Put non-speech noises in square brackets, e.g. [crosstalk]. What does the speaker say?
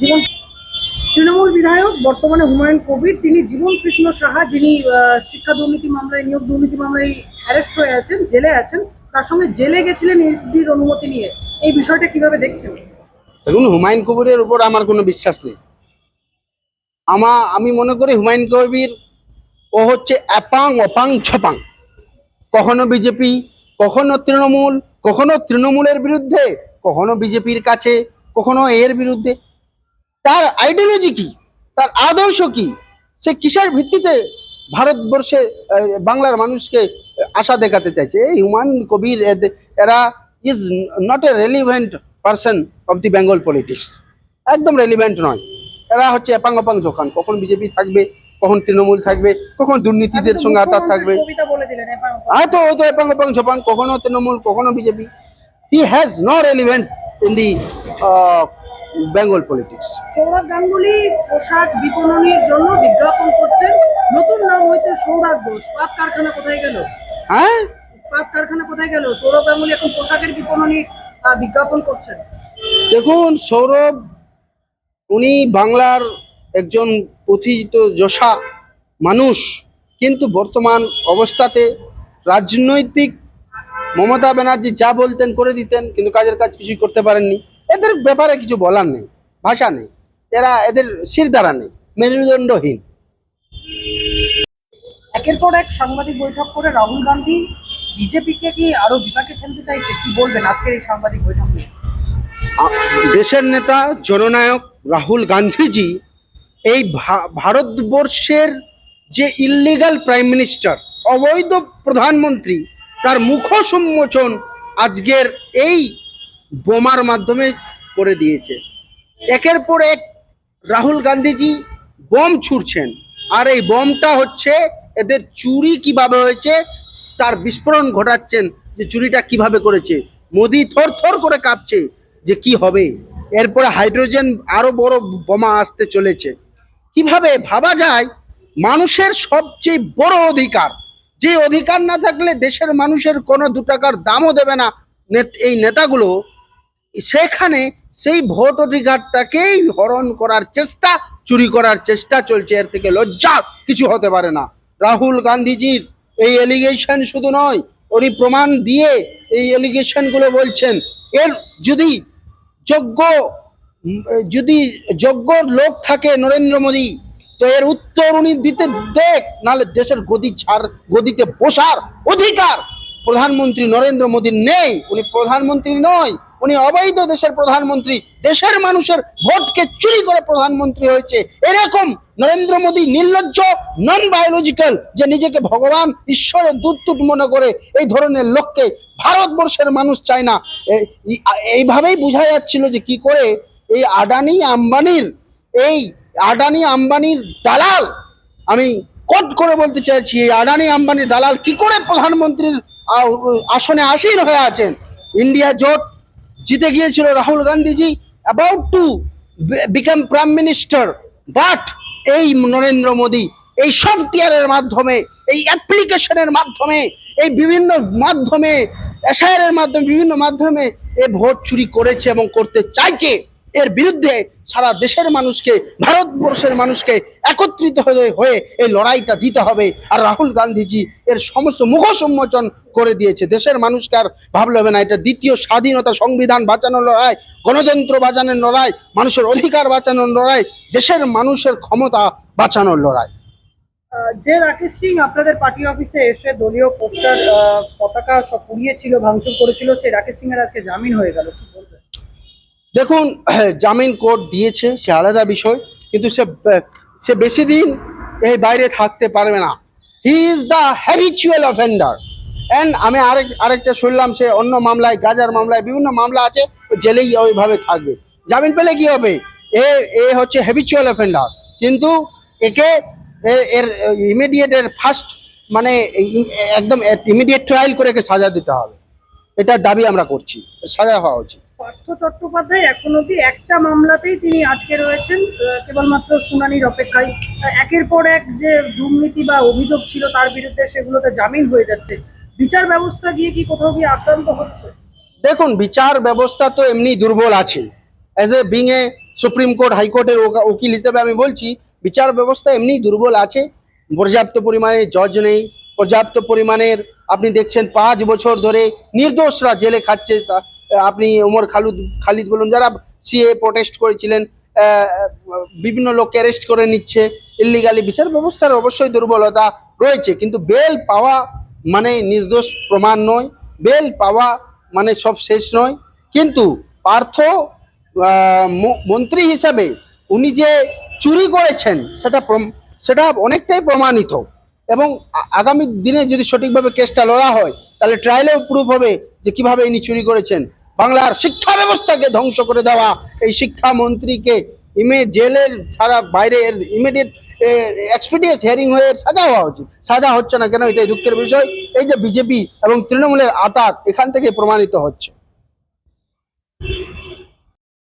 জীবন তৃণমূল বিধায়ক, বর্তমানে হুমায়ুন কবির, তিনি জীবন কৃষ্ণ সাহা, যিনি শিক্ষা দুর্নীতি মামলায়, নিয়োগ দুর্নীতি মামলায় অ্যারেস্ট হয়ে আছেন, জেলে আছেন, তার সঙ্গে জেলে গেছিলেন ইডির অনুমতি নিয়ে। এই বিষয়টা কীভাবে দেখছেন? দেখুন, হুমায়ুন কবিরের উপর আমার কোনো বিশ্বাস নেই। আমা, আমি মনে করি হুমায়ুন কবির, ও হচ্ছে অ্যাপাং, অপাং, ছপাং। কখনো বিজেপি, কখনো তৃণমূল, কখনো তৃণমূলের বিরুদ্ধে, কখনো বিজেপির কাছে, কখনো এর বিরুদ্ধে। তার আইডিওলজি কি? তার আদর্শ কি? সে কিসের ভিত্তিতে ভারতবর্ষে বাংলার মানুষকে আশা দেখাতে চাইছে? এই হুমায়ুন কবির এরা is not a relevant person of the Bengal politics একদম রেলিভেন্ট নয়। এরা হচ্ছে অ্যাপাং অপাং ঝোকান কখন বিজেপি থাকবে কখন তৃণমূল থাকবে কখন দুর্নীতিদের সঙ্গে আতাত থাকবে। এবার হয়তো ও তো এপাং অপাং ঝোপাং কখনো তৃণমূল কখনো BJP. He has no relevance in the Bengal politics. Sourav Ganguly পোশাক বিপণনের জন্য বিজ্ঞাপন করছেন। নতুন নাম হয়েছে সৌরাগ ঘোষ। ইস্পাত কারখানা কোথায় গেল? হ্যাঁ? ইস্পাত কারখানা কোথায় গেল? সৌরভ গাঙ্গুলি এখন পোশাকের বিপণনী বিজ্ঞাপন করছেন। দেখুন সৌরভ উনি বাংলার একজন প্রথিত যশা মানুষ। কিন্তু বর্তমান অবস্থাতে রাজনৈতিক মমতা ব্যানার্জি যা বলতেন করে দিতেন কিন্তু কাজের কাজ কিছুই করতে পারেননি। এদের ব্যাপারে কিছু বলার নেই ভাষা নেই। এরা এদের শিরদাঁড়া নেই মেরুদণ্ডহীন। একের পর এক সাংবাদিক বৈঠক করে রাহুল গান্ধী বিজেপিকে কি আরও বিপাকে ফেলতে চাইছে? কি বলবেন আজকের এই সাংবাদিক বৈঠক? নিয়ে দেশের নেতা জননায়ক রাহুল গান্ধীজি এই ভারতবর্ষের যে ইল্লিগাল প্রাইম মিনিস্টার অবৈধ প্রধানমন্ত্রী তার মুখ সম্মোচন আজকের এই বোমার মাধ্যমে করে দিয়েছে। একের পর এক রাহুল গান্ধীজি বোম ছুড়ছেন। আর এই বোমটা হচ্ছে এদের চুরি কীভাবে হয়েছে, তার বিস্ফোরণ ঘটাচ্ছেন যে চুরিটা কীভাবে করেছে। মোদি থর থর করে কাঁপছে যে কি হবে। এরপরে হাইড্রোজেন আরও বড় বোমা আসতে চলেছে। কীভাবে? ভাবা যায়, মানুষের সবচেয়ে বড় অধিকার। যে অধিকার না থাকলে দেশের মানুষের কোনো দু টাকার দামও দেবে না। এই নেতাগুলো সেখানে সেই ভোট অধিকারটাকেই হরণ করার চেষ্টা, চুরি করার চেষ্টা চলছে। এর থেকে লজ্জা কিছু হতে পারে না। রাহুল গান্ধীজির এই এলিগেশন শুধু নয়, উনি প্রমাণ দিয়ে এই এলিগেশনগুলো বলছেন। এর যদি যোগ্য যদি যোগ্য লোক থাকে নরেন্দ্র মোদী, তো এর উত্তর উনি দিতে দেখ, নাহলে দেশের গদি ছাড়, গদিতে বসার অধিকার প্রধানমন্ত্রী নরেন্দ্র মোদীর নেই। উনি প্রধানমন্ত্রী নয় উনি অবৈধ দেশের প্রধানমন্ত্রী, দেশের মানুষের ভোটকে চুরি করে প্রধানমন্ত্রী হয়েছে। এরকম নরেন্দ্র মোদী নির্লজ্জ নন বায়োলজিক্যাল যে নিজেকে ভগবান, ঈশ্বরের তুত মনে করে এই ধরনের লোককে ভারতবর্ষের মানুষ চায় না। এইভাবেই বোঝা যাচ্ছিল যে কি করে এই আডানি আম্বানির, এই আডানি আম্বানির দালাল, আমি কোট করে বলতে চাইছি, এই আডানি আম্বানির দালাল কি করে প্রধানমন্ত্রীর আসনে আসীন হয়ে আছেন? ইন্ডিয়া জোট জিতে গিয়েছিল Rahul Gandhiji about to become prime minister but এই নরেন্দ্র মোদী, এই সফটওয়্যারের মাধ্যমে, এই অ্যাপ্লিকেশনের মাধ্যমে, এই বিভিন্ন মাধ্যমে এসআইআর মাধ্যমে, বিভিন্ন মাধ্যমে এ ভোট চুরি করেছে এবং করতে চাইছে। এর বিরুদ্ধে সারা দেশের মানুষকে, ভারতবর্ষের মানুষকে একত্রিত হয়ে এই লড়াইটা দিতে হবে। আর রাহুল গান্ধীজি এর সমস্ত মুখ সম্মোচন করে দিয়েছে। দেশের মানুষকে আর ভাবলে হবে না, এটা দ্বিতীয় স্বাধীনতা সংবিধান বাঁচানোর লড়াই, গণতন্ত্র বাঁচানোর লড়াই, মানুষের অধিকার বাঁচানোর লড়াই, দেশের মানুষের ক্ষমতা বাঁচানোর লড়াই। যে রাকেশ সিং আপনাদের পার্টি অফিসে এসে দলীয় পোস্টার পতাকা সব পুড়িয়েছিল, ভাঙচুর করেছিল, সেই রাকেশ সিং এর আজকে জামিন হয়ে গেল। দেখুন, [clears throat] জামিন কোর্ট দিয়েছে, সে আলাদা বিষয়, কিন্তু সে সে বেশি দিন এই বাইরে থাকতে পারবে না। He is the habitual offender and আমি আরেক, আরেকটা শুনলাম, সে অন্য মামলায়, গাজার মামলায় বিভিন্ন মামলা আছে জেলেই ওইভাবে থাকবে। জামিন পেলে কি হবে? এ এ হচ্ছে হ্যাবিচুয়াল অফেন্ডার কিন্তু একে এর ইমিডিয়েট এর ফার্স্ট মানে একদম ইমিডিয়েট ট্রায়াল করে একে সাজা দিতে হবে। এটার দাবি আমরা করছি। সাজা হওয়া উচিত। পার্থ চট্টোপাধ্যায় এখন অব্দি একটা মামলাতেই তিনি আটকে রয়েছেন কেবলমাত্র শুনানির অপেক্ষায়। একের পর এক যে দুর্নীতি বা অভিযোগ ছিল তার বিরুদ্ধে সেগুলোতে জামিন হয়ে যাচ্ছে। বিচার ব্যবস্থা গিয়ে কি কোথাও গিয়ে আক্রান্ত হচ্ছে? দেখুন, বিচার ব্যবস্থা তো এমনি দুর্বল আছে। As a being a supreme court হাইকোর্টের উকিল হিসেবে আমি বলছি, বিচার ব্যবস্থা এমনি দুর্বল আছে। পর্যাপ্ত পরিমাণে জজ নেই। পর্যাপ্ত পরিমাণের, আপনি দেখছেন পাঁচ বছর ধরে নির্দোষরা জেলে খাচ্ছে আপনি ওমর খালুদ, খালিদ বলুন, যারা সিএ প্রোটেস্ট করেছিলেন বিভিন্ন লোককে অ্যারেস্ট করে নিচ্ছে ইলিগালি বিচার ব্যবস্থার অবশ্যই দুর্বলতা রয়েছে, কিন্তু বেল পাওয়া মানে নির্দোষ প্রমাণ নয় বেল পাওয়া মানে সব শেষ নয়, কিন্তু পার্থ মন্ত্রী হিসাবে উনি যে চুরি করেছেন, সেটা সেটা অনেকটাই প্রমাণিত এবং আগামী দিনে যদি সঠিকভাবে কেসটা লড়া হয়, তাহলে ট্রায়ালেও প্রুফ হবে যে কীভাবে ইনি চুরি করেছেন। বাংলার শিক্ষা ব্যবস্থাকে ধ্বংস করে দেওয়া। এই শিক্ষামন্ত্রীকে ইমে জেলের ছাড়া বাইরে ইমিডিয়েট এক্সপিডিয়েন্স হিয়ারিং হয়ে সাজা হওয়া উচিত। সাজা হচ্ছে না কেন? এটাই দুঃখের বিষয়। এই যে বিজেপি এবং তৃণমূলের আতাত এখান থেকে প্রমাণিত হচ্ছে।